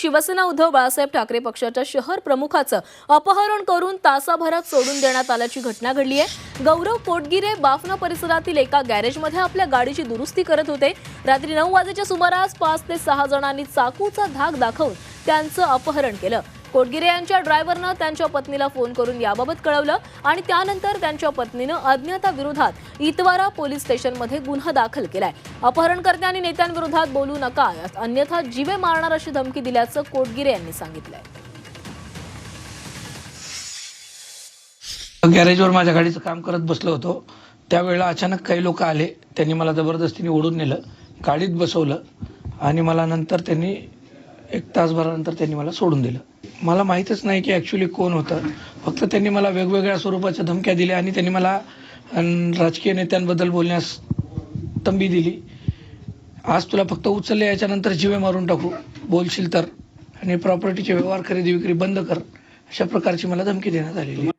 शिवसेना उद्धव बाळासाहेब ठाकरे पक्षाच्या शहर प्रमुखाचं अपहरण करून तासाभरात सोडून देण्यात आल्याची घटना घडली आहे. गौरव पोटगिरे बाफना परिसरातील एका गॅरेजमध्ये आपल्या गाडीची दुरुस्ती करत होते. रात्री नऊ वाजेच्या सुमारास पाच ते सहा जणांनी चाकूचा धाक दाखवून त्यांचं अपहरण केलं. कोटगिरे यांच्या ड्रायव्हरनं त्यांच्या पत्नीला फोन करून याबाबत कळवलं आणि त्यानंतर त्यांच्या पत्नीनं अज्ञाताविरोधात इतवारा पोलीस स्टेशनमध्ये गुन्हा दाखल केलाय. अपहरणकर्त्यांनी नेत्यांविरोधात बोलू नका अन्यथा जीवे मारणार अशी धमकी दिल्याचं कोटगिरे यांनी सांगितलंय. गॅरेजवर माझ्या गाडीचं काम करत बसलो होतो. त्यावेळेला अचानक काही लोक आले. त्यांनी मला जबरदस्तीने ओढून नेलं गाडीत बसवलं आणि मला नंतर त्यांनी एक तासभरानंतर त्यांनी मला सोडून दिलं. मला माहीतच नाही की ॲक्च्युली कोण होतं. फक्त त्यांनी मला वेगवेगळ्या स्वरूपाच्या धमक्या दिल्या आणि त्यांनी मला राजकीय नेत्यांबद्दल बोलण्यास तंबी दिली. आज तुला फक्त उचलले याच्यानंतर जीवे मारून टाकू. बोलशील तर. आणि प्रॉपर्टीचे व्यवहार खरेदी विक्री बंद कर. अशा प्रकारची मला धमकी देण्यात आलेली